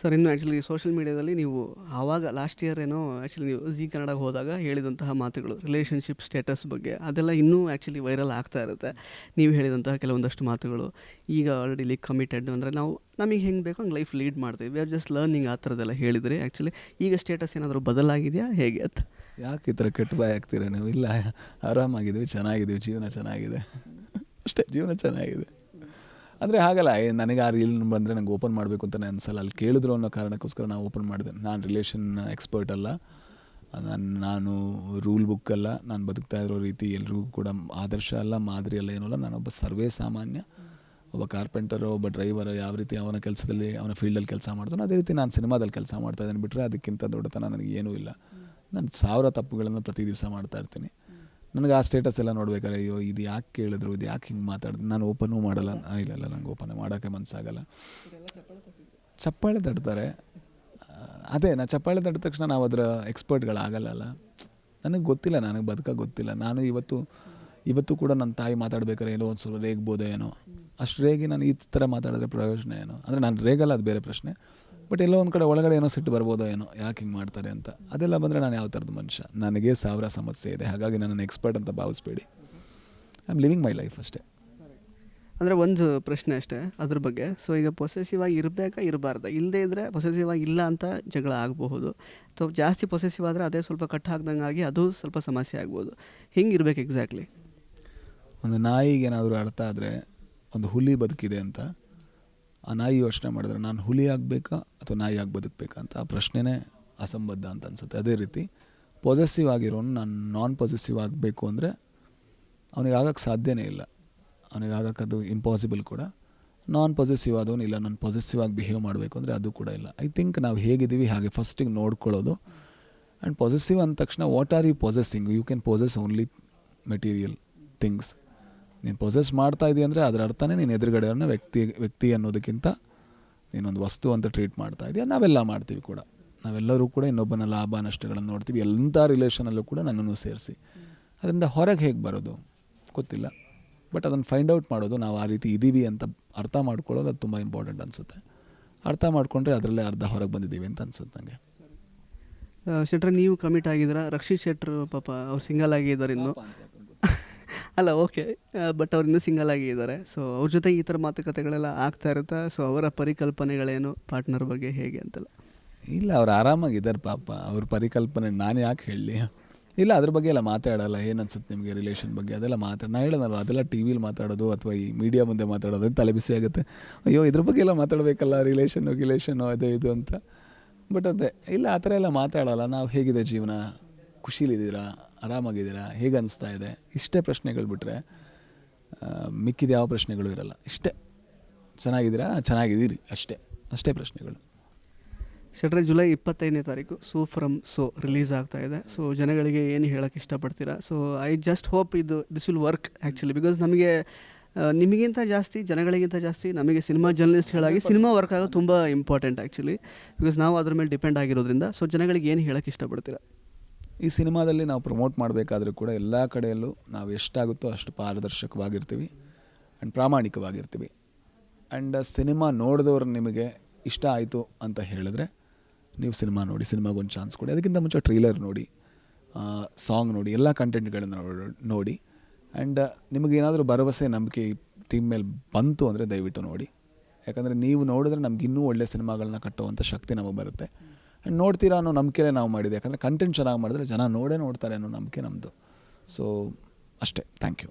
Sir, ಇನ್ನು actually social ಮೀಡಿಯಾದಲ್ಲಿ ನೀವು ಆವಾಗ ಲಾಸ್ಟ್ ಇಯರ್ ಏನೋ ಆ್ಯಕ್ಚುಲಿ ನೀವು ಜಿ ಕನ್ನಡಕ್ಕೆ ಹೋದಾಗ ಹೇಳಿದಂತಹ ಮಾತುಗಳು ರಿಲೇಷನ್ಶಿಪ್ ಸ್ಟೇಟಸ್ ಬಗ್ಗೆ ಅದೆಲ್ಲ ಇನ್ನೂ ಆ್ಯಕ್ಚುಲಿ ವೈರಲ್ ಆಗ್ತಾ ಇರುತ್ತೆ. ನೀವು ಹೇಳಿದಂತಹ ಕೆಲವೊಂದಷ್ಟು ಮಾತುಗಳು, ಈಗ ಆಲ್ರೆಡಿ ಲೈಕ್ ಕಮಿಟೆಡ್ ಅಂದರೆ ನಾವು ನಮಗೆ ಹೆಂಗೆ ಬೇಕೋ ಹಂಗೆ ಲೈಫ್ ಲೀಡ್ ಮಾಡ್ತೀವಿ. ವಿ ಆರ್ ಜಸ್ಟ್ ಲರ್ನಿಂಗ್ ಆ ಥರದ್ದೆಲ್ಲ ಹೇಳಿದರೆ ಆ್ಯಕ್ಚುಲಿ ಈಗ ಸ್ಟೇಟಸ್ ಏನಾದರೂ ಬದಲಾಗಿದೆಯಾ? ಹೇಗೆ? ಅಂತ ಯಾಕೆ ಈ ಥರ ಕೆಟ್ಟ ಬಾಯ್ ಆಗ್ತೀರಾ ನೀವು? ಇಲ್ಲ, ಆರಾಮಾಗಿದ್ದೀವಿ, ಚೆನ್ನಾಗಿದ್ದೀವಿ, ಜೀವನ ಚೆನ್ನಾಗಿದೆ. ಅಷ್ಟೇ, ಜೀವನ ಚೆನ್ನಾಗಿದೆ. ಅಂದರೆ ಹಾಗಲ್ಲ ನನಗೆ ಆ ರೀಲ್ ಬಂದರೆ ನಂಗೆ ಓಪನ್ ಮಾಡಬೇಕು ಅಂತಲೇ ಅನ್ಸಲ್ಲ. ಅಲ್ಲಿ ಕೇಳಿದ್ರು ಅನ್ನೋ ಕಾರಣಕ್ಕೋಸ್ಕರ ನಾನು ಓಪನ್ ಮಾಡಿದೆ. ನಾನು ರಿಲೇಷನ್ ಎಕ್ಸ್ಪರ್ಟ್ ಅಲ್ಲ. ನಾನು ನಾನು ರೂಲ್ ಬುಕ್ ಅಲ್ಲ. ನಾನು ಬದುಕ್ತಾ ಇರೋ ರೀತಿ ಎಲ್ರಿಗೂ ಕೂಡ ಆದರ್ಶ ಅಲ್ಲ, ಮಾದರಿ ಅಲ್ಲ, ಏನೂ ಅಲ್ಲ. ನಾನೊಬ್ಬ ಸರ್ವೇ ಸಾಮಾನ್ಯ. ಒಬ್ಬ ಕಾರ್ಪೆಂಟರು ಒಬ್ಬ ಡ್ರೈವರು ಯಾವ ರೀತಿ ಅವನ ಕೆಲಸದಲ್ಲಿ, ಅವನ ಫೀಲ್ಡಲ್ಲಿ ಕೆಲಸ ಮಾಡ್ತಾನೋ ಅದೇ ರೀತಿ ನಾನು ಸಿನಿಮಾದಲ್ಲಿ ಕೆಲಸ ಮಾಡ್ತಾ ಇದ್ದೀನಿ. ಬಿಟ್ಟರೆ ಅದಕ್ಕಿಂತ ದೊಡ್ಡತನ ನನಗೆ ಏನೂ ಇಲ್ಲ. ನಾನು ಸಾವಿರ ತಪ್ಪುಗಳನ್ನು ಪ್ರತಿ ದಿವಸ ಮಾಡ್ತಾ ಇರ್ತೀನಿ. ನನಗೆ ಆ ಸ್ಟೇಟಸ್ ಎಲ್ಲ ನೋಡ್ಬೇಕಾದ್ರೆ, ಅಯ್ಯೋ, ಇದು ಯಾಕೆ ಕೇಳಿದ್ರು, ಇದು ಯಾಕೆ ಹಿಂಗೆ ಮಾತಾಡಿದ್ರು ನಾನು ಓಪನು ಮಾಡಲ್ಲ. ಇಲ್ಲ ಇಲ್ಲ, ನಂಗೆ ಓಪನ್ ಮಾಡೋಕ್ಕೆ ಮನಸ್ಸಾಗಲ್ಲ ಚಪ್ಪಾಳೆ ತಡ್ತಾರೆ ಅದೇ ನಾನು ಚಪ್ಪಾಳೆ ತಟ್ಟ ತಕ್ಷಣ ನಾವು ಅದರ ಎಕ್ಸ್ಪರ್ಟ್ಗಳಾಗಲ್ಲ ನನಗೆ ಗೊತ್ತಿಲ್ಲ, ನನಗೆ ಬದುಕ ಗೊತ್ತಿಲ್ಲ. ನಾನು ಇವತ್ತು ಇವತ್ತು ಕೂಡ ನನ್ನ ತಾಯಿ ಮಾತಾಡ್ಬೇಕಾದ್ರೆ ಏನೋ ಒಂದು ಸ್ವಲ್ಪ ರೇಗ್ಬೋದೇನೋ. ಅಷ್ಟು ರೇಗಿ ನಾನು ಈ ಥರ ಮಾತಾಡಿದ್ರೆ ಪ್ರಯೋಜನ ಏನೋ? ಅಂದರೆ ನಾನು ರೇಗಲ್ಲ, ಅದು ಬೇರೆ ಪ್ರಶ್ನೆ. ಬಟ್ ಎಲ್ಲೋ ಒಂದು ಕಡೆ ಒಳಗಡೆ ಏನೋ ಸಿಟ್ಟು ಬರ್ಬೋದೋ ಏನೋ ಯಾಕೆ ಹಿಂಗೆ ಮಾಡ್ತಾರೆ ಅಂತ. ಅದೆಲ್ಲ ಬಂದರೆ ನಾನು ಯಾವ ಥರದ ಮನುಷ್ಯ? ನನಗೆ ಸಾವಿರ ಸಮಸ್ಯೆ ಇದೆ ಹಾಗಾಗಿ ನನ್ನನ್ನು ಎಕ್ಸ್ಪರ್ಟ್ ಅಂತ ಭಾವಿಸ್ಬೇಡಿ. I am living my life ಅಷ್ಟೇ. ಅಂದರೆ ಒಂದು ಪ್ರಶ್ನೆ ಅಷ್ಟೇ ಅದ್ರ ಬಗ್ಗೆ. ಸೊ ಈಗ ಪೊಸೆಸಿವ್ ಆಗಿ ಇರಬೇಕಾ ಇರಬಾರ್ದು? ಇಲ್ಲದೇ ಇದ್ದರೆ ಪೊಸೆಸಿವ್ ಆಗಿ ಇಲ್ಲ ಅಂತ ಜಗಳ ಆಗಬಹುದು. ಸೊ ಜಾಸ್ತಿ ಪೊಸೆಸಿವ್ ಆದರೆ ಅದೇ ಸ್ವಲ್ಪ ಕಟ್ ಹಾಕ್ದಂಗೆ ಆಗಿ ಅದು ಸ್ವಲ್ಪ ಸಮಸ್ಯೆ ಆಗ್ಬೋದು. ಹಿಂಗೆ ಇರಬೇಕು ಎಕ್ಸಾಕ್ಟ್ಲಿ ಒಂದು ನಾಯಿಗೆ ಏನಾದರೂ ಅರ್ಥ ಆದರೆ ಒಂದು ಹುಲಿ ಬದುಕಿದೆ ಅಂತ ಆ ನಾಯಿ ಯೋಚನೆ ಮಾಡಿದ್ರೆ ನಾನು ಹುಲಿ ಆಗಬೇಕಾ ಅಥವಾ ನಾಯಿ ಆಗಿ ಬದುಕಬೇಕಾ ಅಂತ ಆ ಪ್ರಶ್ನೆನೇ ಅಸಂಬದ್ಧ ಅಂತ ಅನಿಸುತ್ತೆ. ಅದೇ ರೀತಿ ಪೊಸೆಸಿವ್ ಆಗಿರೋನು ನಾನು ನಾನ್ ಪೊಸೆಸಿವ್ ಆಗಬೇಕು ಅಂದರೆ ಅವನಿಗೆ ಆಗಕ್ಕೆ ಸಾಧ್ಯನೇ ಇಲ್ಲ. ಅವನಿಗೆ ಅದು ಇಂಪಾಸಿಬಲ್ ಕೂಡ. ನಾನ್ ಪೊಸೆಸಿವ್ ಆದವನು ಇಲ್ಲ, ನಾನು ಪೊಸೆಸಿವ್ ಆಗಿ ಬಿಹೇವ್ ಮಾಡಬೇಕು ಅಂದರೆ ಅದು ಕೂಡ ಇಲ್ಲ. ಐ ಥಿಂಕ್ ನಾವು ಹೇಗಿದ್ದೀವಿ ಹಾಗೆ ಫಸ್ಟಿಗೆ ನೋಡ್ಕೊಳ್ಳೋದು. ಆ್ಯಂಡ್ ಪೊಸೆಸಿವ್ ಅಂದ ತಕ್ಷಣ what are you possessing you can possess only material things ನೀನು ಪೊಸೆಸ್ ಮಾಡ್ತಾ ಇದೀಯ ಅಂದರೆ ಅದರ ಅರ್ಥನೇ ನೀನು ಎದುರುಗಡೆಯವ್ರನ್ನ ವ್ಯಕ್ತಿ ವ್ಯಕ್ತಿ ಅನ್ನೋದಕ್ಕಿಂತ ನೀನೊಂದು ವಸ್ತು ಅಂತ ಟ್ರೀಟ್ ಮಾಡ್ತಾ ಇದೆಯಾ. ನಾವೆಲ್ಲ ಮಾಡ್ತೀವಿ ಕೂಡ. ನಾವೆಲ್ಲರೂ ಕೂಡ ಇನ್ನೊಬ್ಬನ ಲಾಭ ನಷ್ಟಗಳನ್ನು ನೋಡ್ತೀವಿ. ಎಂಥ ರಿಲೇಷನಲ್ಲೂ ಕೂಡ ನನ್ನನ್ನು ಸೇರಿಸಿ. ಅದರಿಂದ ಹೊರಗೆ ಹೇಗೆ ಬರೋದು? ಗೊತ್ತಿಲ್ಲ. ಬಟ್ ಅದನ್ನು ಫೈಂಡ್ ಔಟ್ ಮಾಡೋದು ನಾವು ಆ ರೀತಿ ಇದ್ದೀವಿ ಅಂತ ಅರ್ಥ ಮಾಡ್ಕೊಳ್ಳೋದು ಅದು ತುಂಬ ಇಂಪಾರ್ಟೆಂಟ್ ಅನಿಸುತ್ತೆ. ಅರ್ಥ ಮಾಡಿಕೊಂಡ್ರೆ ಅದರಲ್ಲೇ ಅರ್ಧ ಹೊರಗೆ ಬಂದಿದ್ದೀವಿ ಅಂತ ಅನ್ಸುತ್ತೆ ನನಗೆ ಶೆಟ್ರ್ ನೀವು ಕಮಿಟ್ ಆಗಿದ್ದೀರಾ? ರಕ್ಷಿತ್ ಶೆಟ್ರ್ ಪಾಪ ಅವ್ರು ಸಿಂಗಲ್ ಆಗಿದ್ದಾರೆ ಇನ್ನು. ಅಲ್ಲ ಓಕೆ ಬಟ್ ಅವ್ರು ಇನ್ನೂ ಸಿಂಗಲ್ ಆಗಿ ಇದ್ದಾರೆ. ಸೊ ಅವ್ರ ಜೊತೆ ಈ ಥರ ಮಾತುಕತೆಗಳೆಲ್ಲ ಆಗ್ತಾ ಇರುತ್ತಾ? ಸೊ ಅವರ ಪರಿಕಲ್ಪನೆಗಳೇನು ಪಾರ್ಟ್ನರ್ ಬಗ್ಗೆ ಹೇಗೆ ಅಂತೆಲ್ಲ? ಇಲ್ಲ, ಅವ್ರು ಆರಾಮಾಗಿದ್ದಾರೆ ಪಾಪ. ಅವ್ರ ಪರಿಕಲ್ಪನೆ ನಾನು ಯಾಕೆ ಹೇಳಲಿ? ಇಲ್ಲ, ಅದ್ರ ಬಗ್ಗೆ ಎಲ್ಲ ಮಾತಾಡಲ್ಲ. ಏನು ಅನ್ಸುತ್ತೆ ನಿಮಗೆ ರಿಲೇಷನ್ ಬಗ್ಗೆ? ಅದೆಲ್ಲ ಮಾತಾಡ ನಾನು ಹೇಳೋದಲ್ಲ, ಅದೆಲ್ಲ ಟಿ ವಿಲಿ ಮಾತಾಡೋದು ಅಥವಾ ಈ ಮೀಡಿಯಾ ಮುಂದೆ ಮಾತಾಡೋದು ತಲೆ ಬಿಸಿ ಆಗುತ್ತೆ. ಅಯ್ಯೋ, ಇದ್ರ ಬಗ್ಗೆ ಎಲ್ಲ ಮಾತಾಡಬೇಕಲ್ಲ? ರಿಲೇಷನ್ನು ಗಿಲೇಷನ್ನು ಅದು, ಇದು ಅಂತ. ಬಟ್ ಅದೇ, ಇಲ್ಲ, ಆ ಥರ ಎಲ್ಲ ಮಾತಾಡಲ್ಲ. ನಾವು ಹೇಗಿದೆ ಜೀವನ? ಖುಷಿಲಿದ್ದೀರಾ? ಆರಾಮಾಗಿದ್ದೀರಾ? ಹೇಗೆ ಅನಿಸ್ತಾ ಇದೆ? ಇಷ್ಟೇ ಪ್ರಶ್ನೆಗಳು ಬಿಟ್ಟರೆ ಮಿಕ್ಕಿದ ಯಾವ ಪ್ರಶ್ನೆಗಳು ಇರಲ್ಲ. ಇಷ್ಟೇ. ಚೆನ್ನಾಗಿದ್ದೀರಾ? ಚೆನ್ನಾಗಿದ್ದೀರಿ. ಅಷ್ಟೇ. ಅಷ್ಟೇ ಪ್ರಶ್ನೆಗಳು. ಶೆಟ್ರೆ ಜುಲೈ ಇಪ್ಪತ್ತೈದನೇ ತಾರೀಕು ಸೋ ಫ್ರಮ್ ಸೋ ರಿಲೀಸ್ ಆಗ್ತಾ ಇದೆ. ಸೊ ಜನಗಳಿಗೆ ಏನು ಹೇಳೋಕ್ಕೆ ಇಷ್ಟಪಡ್ತೀರಾ? ಸೊ ಐ ಜಸ್ಟ್ ಹೋಪ್ ಇದು this will work actually because ನಮಗೆ ನಿಮಗಿಂತ ಜಾಸ್ತಿ ಜನಗಳಿಗಿಂತ ಜಾಸ್ತಿ ನಮಗೆ ಸಿನಿಮಾ ಜರ್ನಲಿಸ್ಟ್ಗಳಾಗಿ ಸಿನಿಮಾ ವರ್ಕ್ ಆಗೋದು ತುಂಬ ಇಂಪಾರ್ಟೆಂಟ್ ಆ್ಯಕ್ಚುಲಿ ಬಿಕಾಸ್ ನಾವು ಅದ್ರ ಮೇಲೆ ಡಿಪೆಂಡ್ ಆಗಿರೋದ್ರಿಂದ. ಸೊ ಜನಗಳಿಗೆ ಏನು ಹೇಳೋಕ್ಕೆ ಇಷ್ಟಪಡ್ತೀರಾ? ಈ ಸಿನಿಮಾದಲ್ಲಿ ನಾವು ಪ್ರಮೋಟ್ ಮಾಡಬೇಕಾದ್ರೂ ಕೂಡ ಎಲ್ಲ ಕಡೆಯಲ್ಲೂ ನಾವು ಎಷ್ಟಾಗುತ್ತೋ ಅಷ್ಟು ಪಾರದರ್ಶಕವಾಗಿರ್ತೀವಿ ಆ್ಯಂಡ್ ಪ್ರಾಮಾಣಿಕವಾಗಿರ್ತೀವಿ. ಆ್ಯಂಡ್ ಸಿನಿಮಾ ನೋಡಿದವ್ರು ನಿಮಗೆ ಇಷ್ಟ ಆಯಿತು ಅಂತ ಹೇಳಿದ್ರೆ ನೀವು ಸಿನಿಮಾ ನೋಡಿ ಸಿನಿಮಾಗೊಂದು ಚಾನ್ಸ್ ಕೊಡಿ. ಅದಕ್ಕಿಂತ ಮುಂಚೆ ಟ್ರೈಲರ್ ನೋಡಿ ಸಾಂಗ್ ನೋಡಿ, ಎಲ್ಲ ಕಂಟೆಂಟ್ಗಳನ್ನು ನೋಡಿ. ಆ್ಯಂಡ್ ನಿಮಗೇನಾದರೂ ಭರವಸೆ, ನಂಬಿಕೆ ಟೀಮ್ ಮೇಲೆ ಬಂತು ಅಂದರೆ ದಯವಿಟ್ಟು ನೋಡಿ. ಯಾಕಂದರೆ ನೀವು ನೋಡಿದ್ರೆ ನಮಗಿನ್ನೂ ಒಳ್ಳೆಯ ಒಳ್ಳೆ ಸಿನಿಮಾಗಳನ್ನ ಕಟ್ಟುವಂಥ ಶಕ್ತಿ ನಮಗೆ ಬರುತ್ತೆ. ಆ್ಯಂಡ್ ನೋಡ್ತೀರಾ ಅನ್ನೋ ನಂಬಿಕೆಲೇ ನಾವು ಮಾಡಿದೆ ಯಾಕಂದರೆ ಕಂಟೆಂಟ್ ಚೆನ್ನಾಗಿ ಮಾಡಿದ್ರೆ ಜನ ನೋಡೇ ನೋಡ್ತಾರೆ ಅನ್ನೋ ನಂಬಿಕೆ ನಮ್ಮದು ಸೊ ಅಷ್ಟೇ. Thank you